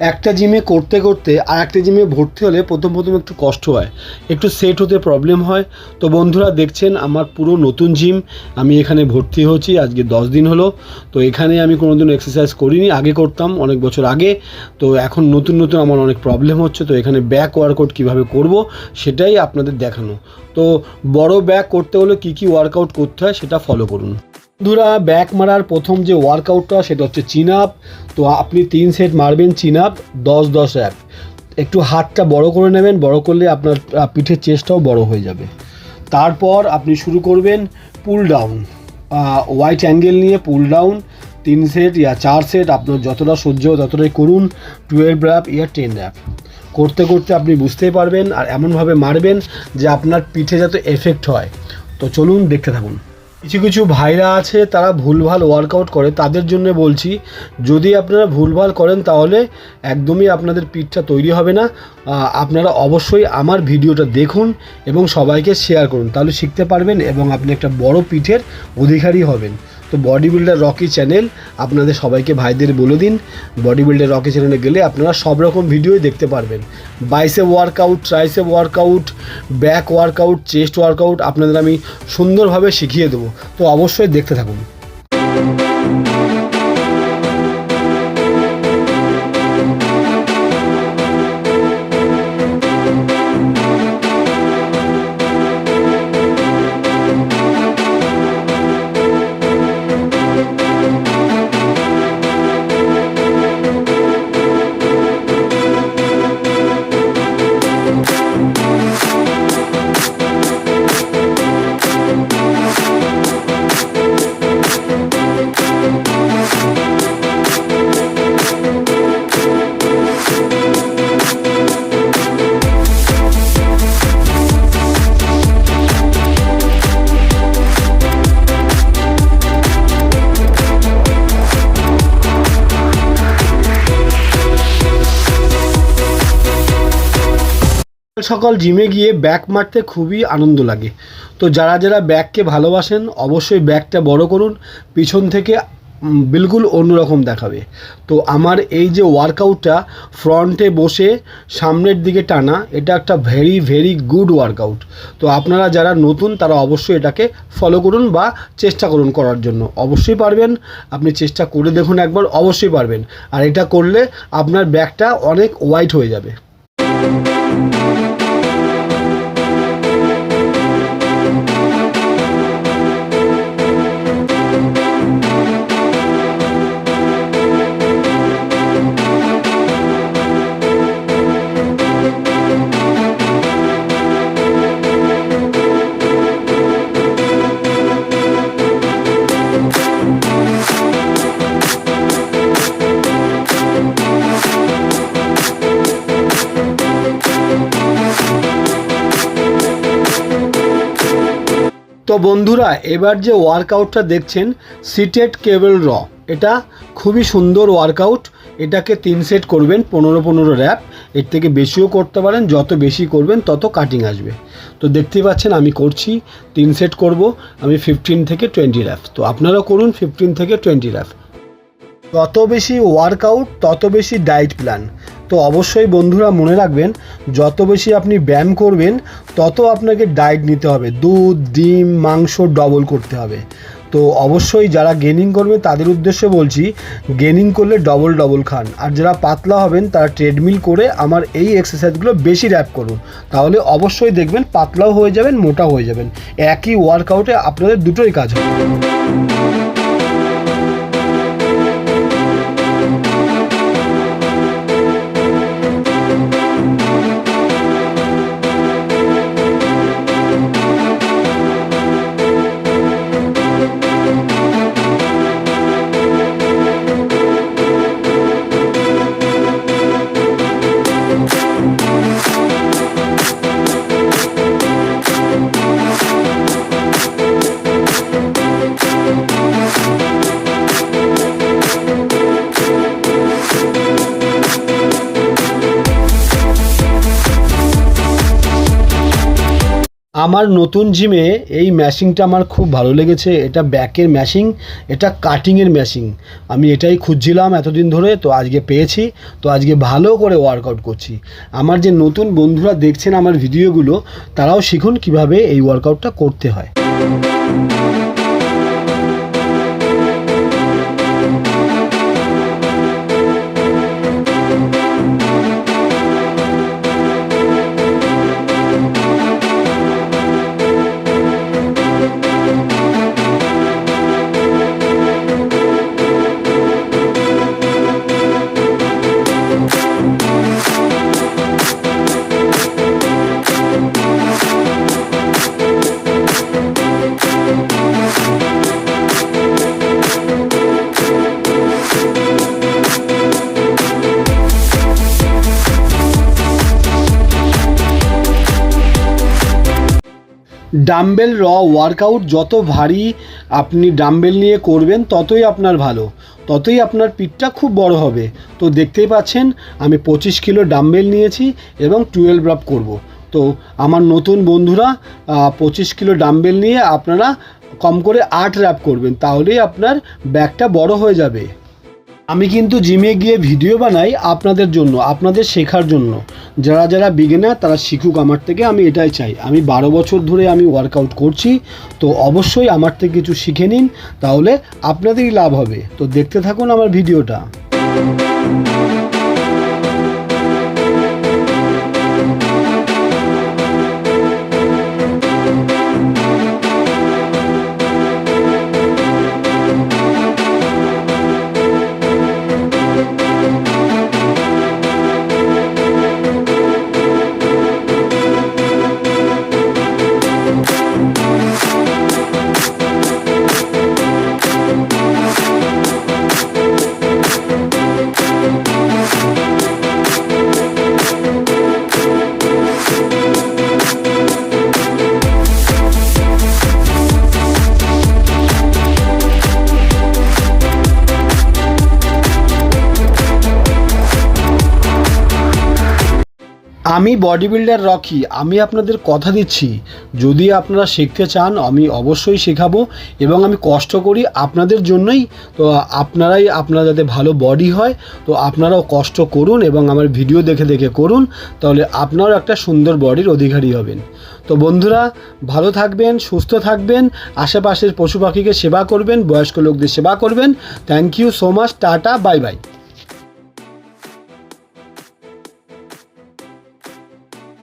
একটা জিমে করতে করতে আর একটা জিমে ভর্তি হলে প্রথম প্রথম একটু কষ্ট হয়। একটু সেট হতে প্রবলেম হয়। তো বন্ধুরা দেখছেন আমার পুরো নতুন জিম আমি এখানে ভর্তি হয়েছি, আজকে দশ দিন হলো। তো এখানে আমি কোনোদিন এক্সারসাইজ করিনি, আগে করতাম অনেক বছর আগে। তো এখন নতুন নতুন আমার অনেক প্রবলেম হচ্ছে, তো এখানে ব্যাক ওয়ার্কআউট কীভাবে করব সেটাই আপনাদের দেখানো। তো বড় ব্যাক করতে হলে কী কী ওয়ার্কআউট করতে হয় সেটা ফলো করুন। বন্ধুরা ব্যাক মারার প্রথম যে ওয়ার্কআউটটা সেটা হচ্ছে চিন আপ তো আপনি তিন সেট মারবেন চিন আপ দশ দশ এক। একটু হাতটা বড় করে নেবেন, বড় করলে আপনার পিঠের চেস্টটাও বড় হয়ে যাবে। তারপর আপনি শুরু করবেন পুল ডাউন হোয়াইট অ্যাঙ্গেল নিয়ে পুল ডাউন তিন সেট ইয়া চার সেট আপনার যতটা সহ্য ততটাই করুন টুয়েলভ র্যাপ ইয়া টেন র্যাপ করতে করতে আপনি বুঝতেই পারবেন আর এমনভাবে মারবেন যে আপনার পিঠে যাতে এফেক্ট হয়। তো চলুন দেখতে থাকুন। কিছু কিছু ভাইরা আছে, তারা ভুলভাল ওয়ার্কআউট করে। তাদের জন্য বলছি, যদি আপনারা ভুলভাল করেন তাহলে একদমই আপনাদের পিঠটা তৈরি হবে না। আপনারা অবশ্যই আমার ভিডিওটা দেখুন এবং সবাইকে শেয়ার করুন। তাহলে শিখতে পারবেন এবং আপনি একটা বড় পিঠের অধিকারী হবেন। তো বডি বিল্ডার রকি চ্যানেল আপনাদের সবাইকে ভাইদের বলে দিন। বডি বিল্ডার রকি চ্যানেলে গেলে আপনারা সব রকম ভিডিওই দেখতে পারবেন। Bicep workout tricep workout back workout chest workout আপনাদের আমি সুন্দরভাবে শিখিয়ে দেবো। তো অবশ্যই দেখতে থাকুন। সকাল জিমে গিয়ে ব্যাক মারতে খুবই আনন্দ লাগে। তো যারা যারা ব্যাককে ভালোবাসেন, অবশ্যই ব্যাকটা বড় করুন, পিছন থেকে বিলকুল অন্যরকম দেখাবে। তো আমার এই যে ওয়ার্কআউটটা ফ্রন্টে বসে সামনের দিকে টানা, এটা একটা ভেরি ভেরি গুড ওয়ার্কআউট তো আপনারা যারা নতুন, তারা অবশ্যই এটাকে ফলো করুন বা চেষ্টা করুন করার জন্য। অবশ্যই পারবেন, আপনি চেষ্টা করে দেখুন একবার, অবশ্যই পারবেন। আর এটা করলে আপনার ব্যাকটা অনেক হোয়াইট হয়ে যাবে। বন্ধুরা, এবার যে ওয়ার্কআউটটা দেখছেন সিটেড কেবল র এটা খুবই সুন্দর ওয়ার্কআউট এটাকে তিন সেট করবেন, পনেরো পনেরো র্যাপ এর থেকে বেশিও করতে পারেন, যত বেশি করবেন, তত কাটিং আসবে। তো দেখতেই পাচ্ছেন, আমি করছি, তিন সেট করব, আমি ফিফটিন থেকে টোয়েন্টি র্যাপ তো আপনারাও করুন ফিফটিন থেকে টোয়েন্টি র্যাপ তত বেশি ওয়ার্কআউট তত বেশি ডায়েট প্ল্যান তো অবশ্যই বন্ধুরা মনে রাখবেন, যত বেশি আপনি ব্যায়াম করবেন, তত আপনাকে ডায়েট নিতে হবে। দুধ, ডিম, মাংস ডবল করতে হবে। তো অবশ্যই যারা গেনিং করবে, তাদের উদ্দেশ্যে বলছি গেনিং করলে ডবল ডবল খান। আর যারা পাতলা হবেন, তারা ট্রেডমিল করে আমার এই এক্সারসাইজগুলো বেশি র্যাপ করুন। তাহলে অবশ্যই দেখবেন, পাতলাও হয়ে যাবেন মোটা হয়ে যাবেন। একই ওয়ার্কআউটে আপনাদের দুটোই কাজ হবে। আমার নতুন জিমে এই ম্যাশিংটা আমার খুব ভালো লেগেছে। এটা ব্যাকের ম্যাশিং এটা কাটিংয়ের ম্যাশিং আমি এটাই খুঁজছিলাম এতদিন ধরে, তো আজকে পেয়েছি, তো আজকে ভালো করে ওয়ার্কআউট করছি। আমার যে নতুন বন্ধুরা দেখছেন আমার ভিডিওগুলো তারাও শিখুন কীভাবে এই ওয়ার্কআউটটা করতে হয়। ডাম্বেল র ওয়ার্কআউট যত ভারী আপনি ডাম্বেল নিয়ে করবেন, ততই আপনার ভালো। ততই আপনার পিঠটা খুব বড় হবে। তো দেখতেই পাচ্ছেন, আমি পঁচিশ কিলো ডাম্বেল নিয়েছি এবং টুয়েলভ রাপ করব। তো আমার নতুন বন্ধুরা পঁচিশ কিলো ডাম্বেল নিয়ে আপনারা কম করে আট র্যাপ করবেন, তাহলেই আপনার ব্যাগটা বড় হয়ে যাবে। আমি কিন্তু জিমে গিয়ে ভিডিও বানাই আপনাদের জন্য, আপনাদের শেখার জন্য। যারা যারা বিগিনার তারা শিখুক আমার থেকে, আমি এটাই চাই। আমি বারো বছর ধরে আমি ওয়ার্কআউট করছি, তো অবশ্যই আমার থেকে কিছু শিখে নিন, তাহলে আপনাদেরই লাভ হবে। তো দেখতে থাকুন আমার ভিডিওটা আমি বডি বিল্ডার রকি, আমি আপনাদের কথা দিচ্ছি। যদি আপনারা শিখতে চান, আমি অবশ্যই শেখাবো এবং আমি কষ্ট করি আপনাদের জন্যই। তো আপনারাই, আপনারা যাতে ভালো বডি হয়, তো আপনারাও কষ্ট করুন এবং আমার ভিডিও দেখে দেখে করুন, তাহলে আপনারাও একটা সুন্দর বডির অধিকারী হবেন। তো বন্ধুরা, ভালো থাকবেন, সুস্থ থাকবেন, আশেপাশের পশু পাখিকে সেবা করবেন, বয়স্ক লোকদের সেবা করবেন। Thank you so much tata bye by